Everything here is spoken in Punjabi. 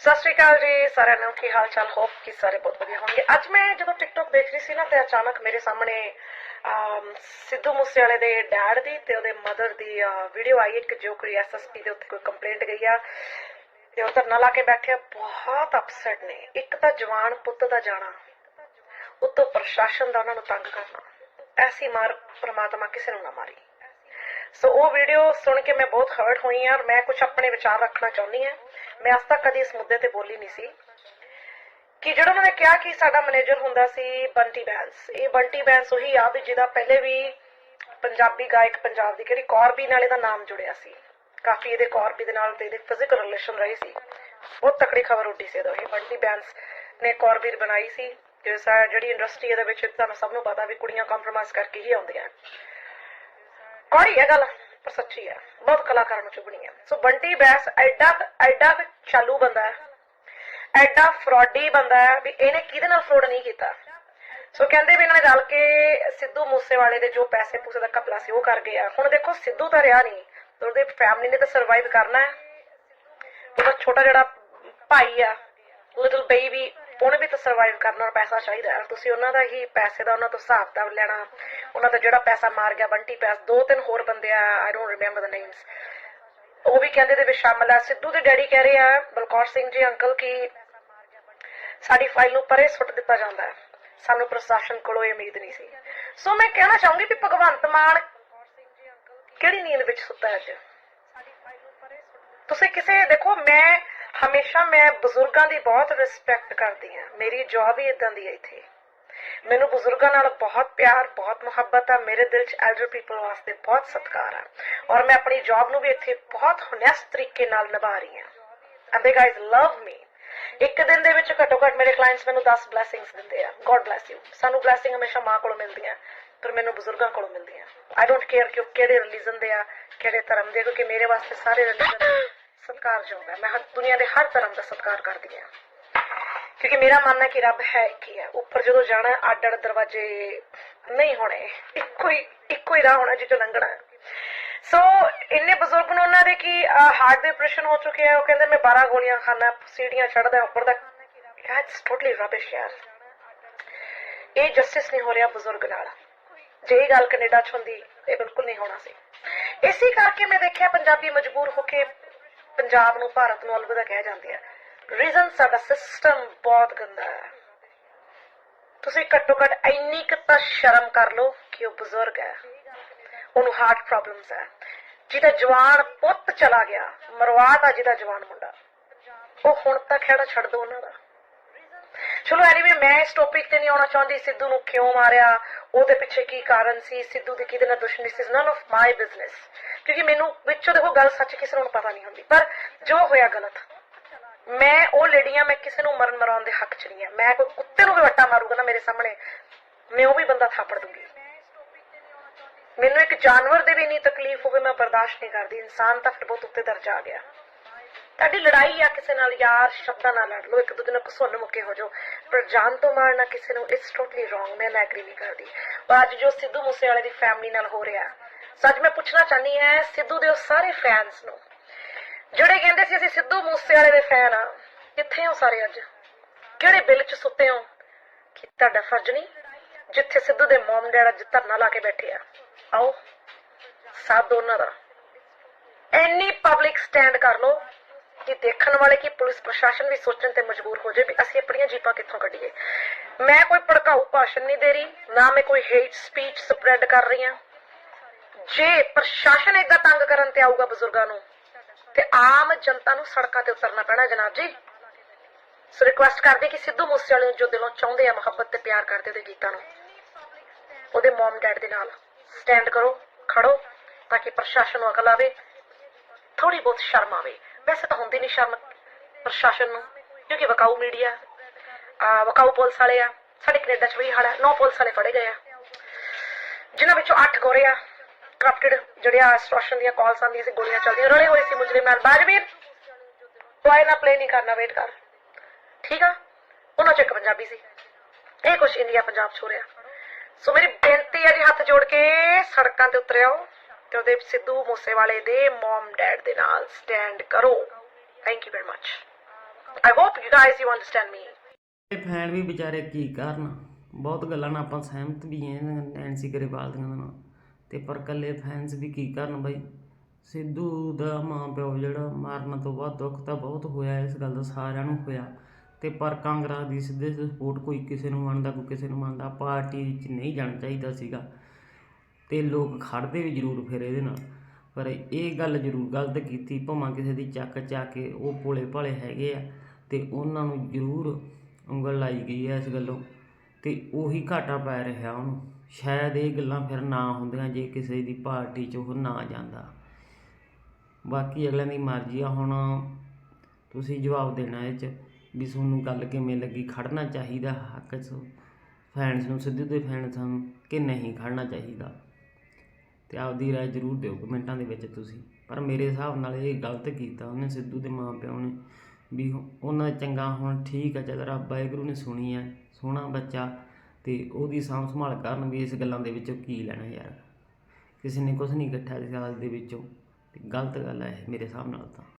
ਸਤਿ ਸ਼੍ਰੀ ਅਕਾਲ ਜੀ ਸਾਰਿਆਂ ਨੂੰ ਕੀ ਹਾਲ ਚਾਲ? ਹੋਪ ਕਿ ਸਾਰੇ ਬਹੁਤ ਵਧੀਆ ਹੋਣਗੇ। ਅੱਜ ਮੈਂ ਜਦੋਂ ਟਿਕਟੌਕ ਦੇਖ ਰਹੀ ਸੀ ਨਾ ਤੇ ਅਚਾਨਕ ਮੇਰੇ ਸਾਹਮਣੇ ਸਿੱਧੂ ਮੂਸੇਵਾਲੇ ਦੇ ਡੈਡ ਦੀ ਤੇ ਉਹਦੇ ਮਦਰ ਦੀ ਵੀਡੀਓ ਆਈ ਇੱਕ ਜੋ ਕੋਈ ਐਸਐਸਪੀ ਦੇ ਉੱਤੇ ਕੋਈ ਕੰਪਲੇਂਟ ਗਈ ਆ। ਤੇ ਉਹ ਧਰਨਾ ਲਾ ਕੇ ਬੈਠੇ ਆ, ਬਹੁਤ ਅਪਸੈਟ ਨੇ। ਇੱਕ ਤਾਂ ਜਵਾਨ ਪੁੱਤ ਦਾ ਜਾਣਾ ਉੱਤੋਂ ਪ੍ਰਸ਼ਾਸਨ ਦਾ ਉਹਨਾਂ ਨੂੰ ਤੰਗ ਕਰਨਾ। ਐਸੀ ਮਾਰ ਪ੍ਰਮਾਤਮਾ ਕਿਸੇ ਨੂੰ ਨਾ ਮਾਰੀ। ਸੋ ਉਹ ਵੀਡੀਓ ਸੁਣ ਕੇ ਮੈਂ ਬਹੁਤ ਹਰਟ ਹੋਈ ਹਾਂ ਔਰ ਮੈਂ ਕੁਝ ਆਪਣੇ ਵਿਚਾਰ ਰੱਖਣਾ ਚਾਹੁੰਦੀ ਹਾਂ। ਮੈਂ ਅੱਜ ਤੱਕ ਕਦੀ ਇਸ ਮੁੱਦੇ ਤੇ ਬੋਲੀ ਨਹੀਂ ਸੀ। ਕਿ ਜਿਹੜਾ ਉਹਨਾਂ ਨੇ ਕਿਹਾ ਕਿ ਸਾਡਾ ਮੈਨੇਜਰ ਹੁੰਦਾ ਸੀ ਬੰਟੀ ਬੈਂਸ। ਇਹ ਬੰਟੀ ਬੈਂਸ ਉਹੀ ਆ ਵੀ ਜਿਹਦਾ ਪਹਿਲੇ ਵੀ ਪੰਜਾਬੀ ਗਾਇਕ ਪੰਜਾਬ ਦੀ ਕਿਹੜੀ ਕੌਰਬੀ ਨਾਲ ਇਹਦਾ ਨਾਮ ਜੁੜਿਆ ਸੀ। ਕਾਫੀ ਇਹਦੇ ਕੌਰਬੀ ਦੇ ਨਾਲ ਤੇ ਇਹਦੇ ਫਿਜ਼ੀਕਲ ਰਿਲੇਸ਼ਨ ਰਹੀ ਸੀ। ਬਹੁਤ ਤਕੜੀ ਖਬਰ ਉੱਡੀ ਸੀ ਇਹਦਾ। ਇਹ ਬੰਟੀ ਬੈਂਸ ਨੇ ਕੌਰਬੀ ਬਣਾਈ ਸੀ। ਜਿਸ ਜਿਹੜੀ ਇੰਡਸਟਰੀ ਇਹਦੇ ਵਿੱਚ ਤੁਹਾਨੂੰ ਸਭ ਨੂੰ ਪਤਾ ਵੀ ਕੁੜੀਆਂ ਕੰਪਰੋਮਾਈਜ਼ ਕਰਕੇ ਹੀ ਆਉਂਦੀਆਂ। ਕੌੜੀ ਹੈ ਗੱਲ, ਪਰ ਸੱਚੀ ਹੈ। ਬਹੁਤ ਕਲਾਕਾਰਾਂ ਨੂੰ ਚੁਗਣੀ ਹੈ। ਸੋ ਬੰਟੀ ਬੈਸ ਐਡਾ ਐਡਾ ਚਾਲੂ ਬੰਦਾ ਹੈ। ਐਡਾ ਫਰਾਡੀ ਬੰਦਾ ਹੈ ਵੀ ਇਹਨੇ ਕਿਹਦੇ ਨਾਲ ਫਰੋਡ ਨਹੀਂ ਕੀਤਾ। ਸੋ ਕਹਿੰਦੇ ਵੀ ਇਹਨਾਂ ਨੇ ਰਲ ਕੇ ਸਿੱਧੂ ਮੂਸੇਵਾਲੇ ਦੇ ਜੋ ਪੈਸੇ ਪੂਸੇ ਦਾ ਕਪਲਾ ਸੀ, ਉਹ ਕਰ ਗਏ ਆ। ਹੁਣ ਦੇਖੋ, ਸਿੱਧੂ ਤਾਂ ਰਿਹਾ ਨਹੀਂ। ਤੇ ਉਹਦੇ ਫੈਮਿਲੀ ਨੇ ਤਾਂ ਸਰਵਾਈਵ ਕਰਨਾ ਹੈ। ਉਹਦਾ ਛੋਟਾ ਜਿਹੜਾ ਭਾਈ ਆ ਲਿਟਲ ਬੇਬੀ ਉਹਨੇ ਵੀ ਤਾਂ ਸਰਵਾਈਵ ਕਰਨਾ ਔਰ ਪੈਸਾ ਚਾਹੀਦਾ ਤੁਸੀਂ ਉਹਨਾਂ ਦਾ ਹੀ ਪੈਸੇ ਦਾ, ਉਹਨਾਂ ਤੋਂ ਹਿਸਾਬ ਦਾ ਲੈਣਾ। ਉਹਨਾਂ ਦਾ ਜਿਹੜਾ ਪੈਸਾ ਮਾਰ ਗਿਆ, ਬੰਟੀ ਪੈਸ, ਦੋ ਤਿੰਨ ਹੋਰ ਬੰਦੇ ਆ I don't remember the names ਉਹ ਵੀ ਕਹਿੰਦੇ ਦੇ ਵਿੱਚ ਸ਼ਾਮਲ ਆ। ਸਿੱਧੂ ਦੇ ਡੈਡੀ ਕਹਿ ਰਹੇ ਆ, ਬਲਕੌਰ ਸਿੰਘ ਜੀ, ਅੰਕਲ, ਕਿ ਸਾਡੀ ਫਾਈਲ ਨੂੰ ਪਰੇ ਸੁੱਟ ਦਿੱਤਾ ਜਾਂਦਾ ਹੈ। ਸਾਨੂੰ ਪ੍ਰਸ਼ਾਸਨ ਕੋਲੋਂ ਇਹ ਉਮੀਦ ਨਹੀਂ ਸੀ। ਸੋ ਮੈਂ ਕਹਿਣਾ ਚਾਹੂੰਗੀ ਵੀ ਭਗਵੰਤ ਮਾਨ ਕਿਹੜੀ ਨੀਂਦ ਵਿੱਚ ਸੁੱਤਾ ਹੈ ਅੱਜ? ਤੁਸੀਂ ਕਿਸੇ, ਦੇਖੋ, ਮੈਂ ਹਮੇਸ਼ਾ ਮੈਂ ਬਜ਼ੁਰਗਾਂ ਦੀ ਬਹੁਤ ਰਿਸਪੈਕਟ ਕਰਦੀ ਹਾਂ। ਮੇਰੀ ਜੌਬ ਹੀ ਇਦਾਂ ਦੀ ਹੈ ਇੱਥੇ। ਮੈਨੂੰ ਬਜ਼ੁਰਗਾਂ ਨਾਲ ਬਹੁਤ ਪਿਆਰ, ਬਹੁਤ ਮੁਹੱਬਤ ਆ। ਮੇਰੇ ਦਿਲ 'ਚ ਐਲਡਰ ਪੀਪਲ ਵਾਸਤੇ ਬਹੁਤ ਸਤਿਕਾਰ ਆ। ਔਰ ਮੈਂ ਆਪਣੀ ਜੌਬ ਨੂੰ ਵੀ ਇੱਥੇ ਬਹੁਤ ਹੁਨੈਸਤ ਤਰੀਕੇ ਨਾਲ ਨਿਭਾ ਰਹੀ ਹਾਂ। ਐਂਡ ਦੇ ਗਾਇਜ਼ ਲਵ ਮੀ ਇੱਕ ਦਿਨ ਦੇ ਵਿੱਚ ਘੱਟੋ ਘੱਟ ਮੇਰੇ ਕਲਾਇੰਟਸ ਮੈਨੂੰ 10 ਬਲੇਸਿੰਗਸ ਦਿੰਦੇ ਆ। ਗੋਡ ਬlesਸ ਯੂ ਸਾਨੂੰ ਬਲੇਸਿੰਗ ਹਮੇਸ਼ਾ ਮਾਂ ਕੋਲੋਂ ਮਿਲਦੀਆਂ ਪਰ ਮੈਨੂੰ ਬਜ਼ੁਰਗਾਂ ਕੋਲੋਂ ਮਿਲਦੀਆਂ। ਆਈ ਡੋਨਟ ਕੇਅਰ ਕਿ ਉਹ ਕਿਹੜੇ ਰਿਲੀਜਨ ਦੇ ਆ, ਕਿਹੜੇ ਧਰਮ ਦੇ ਕਿਉਂਕਿ ਮੇਰੇ ਵਾਸਤੇ ਸਾਰੇ ਰਿਲੀਜਨ ਸਤਿਕਾਰਯੋਗ ਹੈ। ਮੈਂ ਹਰ ਦੁਨੀਆ ਦੇ ਹਰ ਧਰਮ ਦਾ ਸਤਿਕਾਰ ਕਰਦੀ ਹਾਂ। ਕਿਉਂਕਿ ਮੇਰਾ ਮੰਨਣਾ ਕਿ ਰੱਬ ਹੈ ਇੱਕ ਹੀ ਹੈ। ਉੱਪਰ ਜਦੋਂ ਜਾਣਾ ਅੱਡ ਅੱਡ ਦਰਵਾਜ਼ੇ ਨਹੀਂ ਹੋਣੇ। ਇੱਕੋ ਹੀ ਇੱਕੋ ਹੀ ਰਾਹ ਹੋਣਾ ਜਿੱਥੋਂ ਲੰਘਣਾ ਸੋ ਇੰਨੇ ਬਜ਼ੁਰਗ ਨੂੰ ਉਹਨਾਂ ਦੇ ਕੀ ਹਾਰਟ ਦੇ ਆਪਰੇਸ਼ਨ ਹੋ ਚੁੱਕੇ ਆ। ਉਹ ਕਹਿੰਦੇ, ਮੈਂ 12 ਗੋਲੀਆਂ ਖਾਣਾ ਸੀੜੀਆਂ ਚੜਦਾ ਉੱਪਰ ਤੱਕ ਇਟਸ ਟੋਟਲੀ ਰਬਿਸ਼ ਯਾਰ। ਇਹ ਜਸਟਿਸ ਨਹੀਂ ਹੋ ਰਿਹਾ ਬਜ਼ੁਰਗ ਨਾਲ। ਜੇ ਇਹ ਗੱਲ ਕੈਨੇਡਾ ਚ ਹੁੰਦੀ, ਇਹ ਬਿਲਕੁਲ ਨਹੀਂ ਹੋਣਾ ਸੀ। ਇਸੇ ਕਰਕੇ ਮੈਂ ਦੇਖਿਆ ਪੰਜਾਬੀ ਮਜਬੂਰ ਹੋ ਕੇ ਪੰਜਾਬ ਨੂੰ ਭਾਰਤ ਨੂੰ ਅਲਵਿਦਾ ਕਹਿ ਜਾਂਦੇ ਆ ਰੀਜ਼ਨ ਸਾਡਾ ਸਿਸਟਮ ਬਹੁਤ ਗੰਦਾ ਹੈ। ਤੁਸੀਂ ਘੱਟੋ ਘੱਟ ਇੰਨੀ ਕੁ ਤਾਂ ਸ਼ਰਮ ਕਰ ਲਓ ਕਿ ਉਹ ਬਜ਼ੁਰਗ ਹੈ। ਉਹਨੂੰ ਹਾਰਟ ਪ੍ਰੋਬਲਮਸ ਹੈ। ਜਿਹਦਾ ਜਵਾਨ ਪੁੱਤ ਚਲਾ ਗਿਆ, ਮਰਵਾਤਾ ਜਿਹਦਾ ਜਵਾਨ ਮੁੰਡਾ। ਉਹ ਹੁਣ ਤੱਕ ਖੜਾ ਛੱਡ ਦੋ ਉਹਨਾਂ ਦਾ। ਚਲੋ ਐਨੀਵੇ ਮੈਂ ਇਸ ਟੌਪਿਕ ਤੇ ਨਹੀਂ ਆਉਣਾ ਚਾਹੁੰਦੀ, ਸਿੱਧੂ ਨੂੰ ਕਿਉਂ ਮਾਰਿਆ? ਉਹਦੇ ਪਿੱਛੇ ਕੀ ਕਾਰਨ ਸੀ? ਸਿੱਧੂ ਦੀ ਕਿਹਦੇ ਨਾਲ ਦੁਸ਼ਮਣੀ ਸੀ? ਨਨ ਆਫ ਮਾਈ ਬਿਜ਼ਨਸ ਕਿਉਂਕਿ ਮੈਨੂੰ ਵਿੱਚੋਂ ਦੇਖੋ ਗੱਲ ਸੱਚ ਕਿਸੇ ਨੂੰ ਪਤਾ ਨਹੀਂ ਹੁੰਦੀ। ਪਰ ਜੋ ਹੋਇਆ ਗਲਤ, ਮੈਂ ਉਹ ਲੇਡੀਆਂ ਮੈਂ ਕਿਸੇ ਨੂੰ ਮਰਨ ਮਰਾਉਣ ਦੇ ਹੱਕ 'ਚ ਨਹੀਂ ਆ। ਮੈਂ ਕੋਈ ਕੁੱਤੇ ਨੂੰ ਵੀ ਵੱਟਾ ਮਾਰੂਗਾ ਨਾ ਮੇਰੇ ਸਾਹਮਣੇ। ਮੈਂ ਉਹ ਵੀ ਬੰਦਾ ਥਾਪੜ ਦੂੰਗੀ। ਮੈਨੂੰ ਇੱਕ ਜਾਨਵਰ ਦੇ ਵੀ ਨਹੀਂ ਤਕਲੀਫ ਹੋਵੇ, ਮੈਂ ਬਰਦਾਸ਼ਤ ਨਹੀਂ ਕਰਦੀ। ਇਨਸਾਨ ਤਾਂ ਫਿਰ ਬਹੁਤ ਉੱਤੇ ਦਰਜਾ ਆ ਗਿਆ। ਤੁਹਾਡੀ ਲੜਾਈ ਆ ਕਿਸੇ ਨਾਲ ਯਾਰ, ਸ਼ਬਦਾਂ ਨਾਲ ਲੜ ਲਓ, ਇੱਕ ਦੂਜੇ ਨਾਲ ਘਸੁੰਨ ਮੁੱਕੇ ਹੋ ਜਾਓ, ਪਰ ਜਾਨ ਤੋਂ ਮਾਰਨਾ ਕਿਸੇ ਨੂੰ ਇਟਸ ਟੋਟਲੀ ਰੋਂਗ ਮੈਂ ਐਗਰੀ ਨਹੀਂ ਕਰਦੀ। ਪਰ ਅੱਜ ਜੋ ਸਿੱਧੂ ਮੂਸੇਵਾਲੇ ਦੀ ਫੈਮਿਲੀ ਨਾਲ ਹੋ ਰਿਹਾ ਸੱਚ ਮੈਂ ਪੁੱਛਣਾ ਚਾਹਨੀ ਹੈ, ਸਿੱਧੂ ਦੇ ਉਹ ਸਾਰੇ ਫੈਨਸ ਨੂੰ, ਜਿਹੜੇ ਕਹਿੰਦੇ ਸੀ ਅਸੀਂ ਸਿੱਧੂ ਮੂਸੇਵਾਲੇ ਦੇ ਫੈਨ ਆ ਕਿੱਥੇ ਹੋ ਸਾਰੇ ਅੱਜ? ਕਿਹੜੇ ਬਿੱਲ 'ਚ ਸੁੱਤੇ ਹੋ? ਕਿ ਤੁਹਾਡਾ ਫਰਜ਼ ਨਹੀਂ, ਜਿੱਥੇ ਸਿੱਧੂ ਦੇ ਮਮ ਡੈਡ ਅੱਜ ਧਰਨਾ ਲਾ ਕੇ ਬੈਠੇ ਆ। ਆਓ, ਸਾਥ ਦੋ ਦਾ। ਇੰਨੀ ਪਬਲਿਕ ਸਟੈਂਡ ਕਰ ਲਓ ਕਿ ਦੇਖਣ ਵਾਲੇ ਕੀ ਪੁਲਿਸ ਪ੍ਰਸ਼ਾਸਨ ਵੀ ਸੋਚਣ ਤੇ ਮਜਬੂਰ ਹੋ ਜਾਏ ਵੀ ਅਸੀਂ ਆਪਣੀਆਂ ਜੀਪਾਂ ਕਿੱਥੋਂ ਕੱਢੀਏ। ਮੈਂ ਕੋਈ ਭੜਕਾਊ ਭਾਸ਼ਣ ਨਹੀਂ ਦੇ ਰਹੀ, ਨਾ ਮੈਂ ਕੋਈ ਹੇਟ ਸਪੀਚ ਸਪਰੈਡ ਕਰ ਰਹੀ ਹਾਂ। ਜੇ ਪ੍ਰਸ਼ਾਸਨ ਏਦਾਂ ਤੰਗ ਕਰਨ ਤੇ ਆਊਗਾ ਬਜ਼ੁਰਗਾਂ ਨੂੰ, ਤੇ ਆਮ ਜਨਤਾ ਨੂੰ ਸੜਕਾਂ ਤੇ ਉਤਰਨਾ ਪੈਣਾ ਜਨਾਬ ਜੀ। ਸੋ ਰਿਕੁਐਸਟ ਕਰਦੇ ਕਿ ਸਿੱਧੂ ਮੂਸੇਵਾਲੇ ਨੂੰ ਜੋ ਦਿਲੋਂ ਚਾਹੁੰਦੇ ਆ ਮੁਹੱਬਤ ਤੇ ਪਿਆਰ ਕਰਦੇ ਉਹਦੇ ਗੀਤਾਂ ਨੂੰ, ਉਹਦੇ ਮਮ ਡੈਡ ਦੇ ਨਾਲ ਸਟੈਂਡ ਕਰੋ, ਖੜੋ, ਤਾਂ ਕਿ ਪ੍ਰਸ਼ਾਸਨ ਨੂੰ ਅਕਲ ਆਵੇ ਥੋੜੀ ਬਹੁਤ ਸ਼ਰਮ ਆਵੇ। ਵੈਸੇ ਤਾਂ ਨਹੀਂ ਸ਼ਰਮ ਪ੍ਰਸ਼ਾਸਨ ਨੂੰ, ਕਿਉਂਕਿ ਵਕਾਊ ਮੀਡੀਆ, ਆ, ਵਕਾਊ ਪੁਲਿਸ ਵਾਲੇ ਆ, ਸਾਡੇ ਕੈਨੇਡਾ ਚ ਵੀ ਹਾਲ ਨੌ ਪੁਲਿਸ ਵਾਲੇ ਫੜੇ ਗਏ ਆ। ਜਿਨ੍ਹਾਂ ਵਿੱਚੋਂ 8 ਗੋਰੇ ਆ ਕਰਪਟਡ ਜਿਹੜੇ ਆ ਐਕਸਟ੍ਰੈਸ਼ਨ ਦੀਆਂ ਕਾਲਸ ਆਉਂਦੀਆਂ ਸੀ, ਗੋਲੀਆਂ ਚੱਲਦੀਆਂ, ਰਲੇ ਹੋਏ ਸੀ ਮੁਜਰਮ ਨਾਲ। ਬਾਜਵੀਰ ਟੋਏ ਨਾ ਪਲੇ ਨਹੀਂ ਕਰਨਾ ਵੇਟ ਕਰ। ਠੀਕ ਆ? ਉਹਨਾਂ ਚ ਇੱਕ ਪੰਜਾਬੀ ਸੀ। ਇਹ ਕੁਛ ਇੰਡੀਆ, ਪੰਜਾਬ ਚ ਹੋ ਰਿਹਾ। ਸੋ ਮੇਰੀ ਬੇਨਤੀ ਹੈ ਜੀ, ਹੱਥ ਜੋੜ ਕੇ ਸੜਕਾਂ ਤੇ ਉਤਰਿਓ ਤੇ ਉਹਦੇ ਸਿੱਧੂ ਮੂਸੇਵਾਲੇ ਦੇ ਮਮ ਡੈਡ ਦੇ ਨਾਲ ਸਟੈਂਡ ਕਰੋ। Thank you very much I hope you guys, you understand me. ਇਹ ਫੈਨ ਵੀ ਵਿਚਾਰੇ ਕੀ ਕਰਨ? ਬਹੁਤ ਗੱਲਾਂ ਨਾਲ ਆਪਾਂ ਸਹਿਮਤ ਵੀ ਐ ਨੈਂਸੀ ਗਰੇਵਾਲ ਦੀਆਂ ਨਾਲ। ਤੇ ਪਰ ਕੱਲੇ ਫੈਨਸ ਵੀ ਕੀ ਕਰਨ ਬਾਈ? ਸਿੱਧੂ ਦਾ ਮਾਂ ਪਿਓ ਜਿਹੜਾ ਮਾਰਨ ਤੋਂ ਬਾਅਦ ਦੁੱਖ ਤਾਂ ਬਹੁਤ ਹੋਇਆ, ਇਸ ਗੱਲ ਦਾ ਸਾਰਿਆਂ ਨੂੰ ਹੋਇਆ। ਤੇ ਪਰ ਕਾਂਗਰਸ ਦੀ ਸਿੱਧੇ ਸਪੋਰਟ ਕੋਈ ਕਿਸੇ ਨੂੰ ਮੰਨਦਾ, ਕੋਈ ਕਿਸੇ ਨੂੰ ਮੰਨਦਾ, ਪਾਰਟੀ ਵਿੱਚ ਨਹੀਂ ਜਾਣਾ ਚਾਹੀਦਾ ਸੀਗਾ। ਤੇ ਲੋਕ ਖੜਦੇ ਵੀ ਜ਼ਰੂਰ ਫਿਰ ਇਹਦੇ ਨਾਲ। ਪਰ ਇਹ ਗੱਲ ਜ਼ਰੂਰ ਗਲਤ ਕੀਤੀ, ਭਾਵੇਂ ਕਿਸੇ ਦੀ ਚੱਕ ਚਾ ਕੇ ਉਹ ਭੋਲੇ ਭਾਲੇ ਹੈਗੇ ਆ ਤੇ ਉਹਨਾਂ ਨੂੰ ਜ਼ਰੂਰ ਉਂਗਲ ਲਾਈ ਗਈ ਹੈ ਇਸ ਗੱਲੋਂ ਤੇ ਉਹੀ ਘਾਟਾ ਪੈ ਰਿਹਾ ਉਹਨੂੰ। ਸ਼ਾਇਦ ਇਹ ਗੱਲਾਂ ਫਿਰ ਨਾ ਹੁੰਦੀਆਂ ਜੇ ਕਿਸੇ ਦੀ ਪਾਰਟੀ 'ਚ ਉਹ ਨਾ ਜਾਂਦਾ। ਬਾਕੀ ਅਗਲਿਆਂ ਦੀ ਮਰਜ਼ੀ ਆ, ਹੁਣ ਤੁਸੀਂ ਜਵਾਬ ਦੇਣਾ ਇਹ 'ਚ ਵੀ ਤੁਹਾਨੂੰ ਗੱਲ ਕਿਵੇਂ ਲੱਗੀ? ਖੜਨਾ ਚਾਹੀਦਾ ਹੱਕ 'ਚ? ਫੈਨਸ ਨੂੰ ਸਿੱਧੂ ਦੇ ਫੈਨਸ ਨੂੰ ਕਿ ਨਹੀਂ ਖੜਨਾ ਚਾਹੀਦਾ? ਤੇ ਆਪਦੀ ਰਾਏ ਜ਼ਰੂਰ ਦਿਓ ਕਮੈਂਟਾਂ ਦੇ ਵਿੱਚ ਤੁਸੀਂ। ਪਰ ਮੇਰੇ ਹਿਸਾਬ ਨਾਲ ਇਹ ਗਲਤ ਕੀਤਾ ਉਹਨੇ, ਸਿੱਧੂ ਦੇ ਮਾਂ ਪਿਓ ਨੇ। ਵੀ ਉਹਨਾਂ ਦਾ ਚੰਗਾ ਹੁਣ ਠੀਕ ਹੈ ਚੱਲ ਰੱਬ ਵਾਹਿਗੁਰੂ ਨੇ ਸੁਣੀ ਹੈ ਸੋਹਣਾ ਬੱਚਾ ਤੇ ਉਹਦੀ ਸਾਂਭ ਸੰਭਾਲ ਕਰਨ ਵੀ ਇਸ ਗੱਲਾਂ ਦੇ ਵਿੱਚੋਂ ਕੀ ਲੈਣਾ ਯਾਰ। ਕਿਸੇ ਨੇ ਕੁਝ ਨਹੀਂ ਇਕੱਠਾ ਇਸ ਗੱਲ ਦੇ ਵਿੱਚੋਂ। ਤੇ ਗਲਤ ਗੱਲ ਹੈ ਇਹ ਮੇਰੇ ਹਿਸਾਬ ਨਾਲ ਤਾਂ।